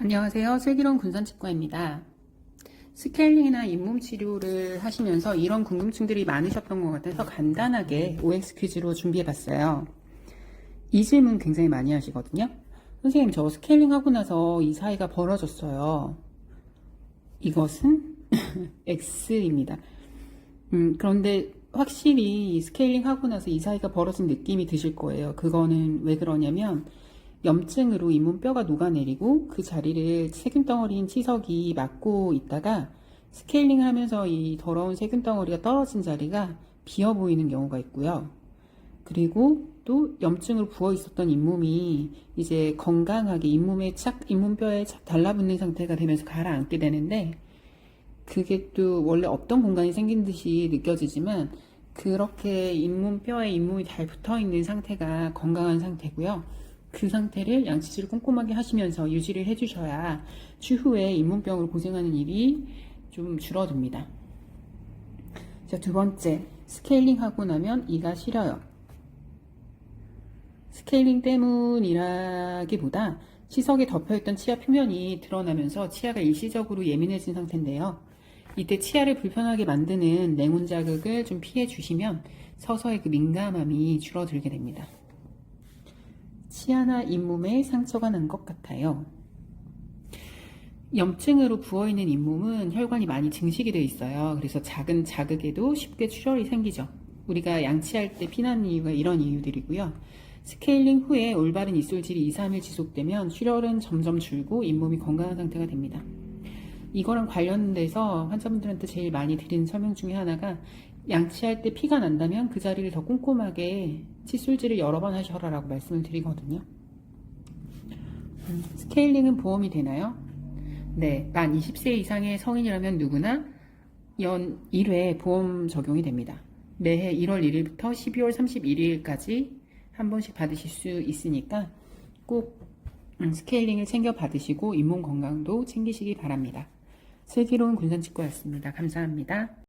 안녕하세요. 슬기로운 군산치과입니다. 스케일링이나 잇몸 치료를 하시면서 이런 궁금증들이 많으셨던 것 같아서 간단하게 OX 퀴즈로 준비해봤어요. 이 질문 굉장히 많이 하시거든요. 선생님, 저 스케일링 하고 나서 이 사이가 벌어졌어요. 이것은 X입니다. 음, 그런데 확실히 스케일링 하고 나서 이 사이가 벌어진 느낌이 드실 거예요. 그거는 왜 그러냐면 염증으로 잇몸뼈가 녹아내리고 그 자리를 세균 덩어리인 치석이 막고 있다가 스케일링 하면서 이 더러운 세균 덩어리가 떨어진 자리가 비어 보이는 경우가 있고요. 그리고 또 염증으로 부어 있었던 잇몸이 이제 건강하게 잇몸에 착, 잇몸뼈에 착 달라붙는 상태가 되면서 가라앉게 되는데 그게 또 원래 없던 공간이 생긴 듯이 느껴지지만 그렇게 잇몸뼈에 잇몸이 잘 붙어 있는 상태가 건강한 상태고요. 그 상태를 양치질을 꼼꼼하게 하시면서 유지를 해주셔야 추후에 잇몸병으로 고생하는 일이 좀 줄어듭니다. 자, 두 번째, 스케일링 하고 나면 이가 시려요. 스케일링 때문이라기보다 치석에 덮여있던 치아 표면이 드러나면서 치아가 일시적으로 예민해진 상태인데요. 이때 치아를 불편하게 만드는 냉온 자극을 좀 피해 주시면 서서히 그 민감함이 줄어들게 됩니다. 치아나 잇몸에 상처가 난 것 같아요. 염증으로 부어있는 잇몸은 혈관이 많이 증식이 되어 있어요. 그래서 작은 자극에도 쉽게 출혈이 생기죠. 우리가 양치할 때 피나는 이유가 이런 이유들이고요. 스케일링 후에 올바른 입술질이 2, 3일 지속되면 출혈은 점점 줄고 잇몸이 건강한 상태가 됩니다. 이거랑 관련돼서 환자분들한테 제일 많이 드리는 설명 중에 하나가 양치할 때 피가 난다면 그 자리를 더 꼼꼼하게 칫솔질을 여러 번 하셔라 라고 말씀을 드리거든요. 음, 스케일링은 보험이 되나요? 네, 만 20세 이상의 성인이라면 누구나 연 1회 보험 적용이 됩니다. 매해 1월 1일부터 12월 31일까지 한 번씩 받으실 수 있으니까 꼭 음, 스케일링을 챙겨 받으시고 잇몸 건강도 챙기시기 바랍니다. 슬기로운 군산치과였습니다. 감사합니다.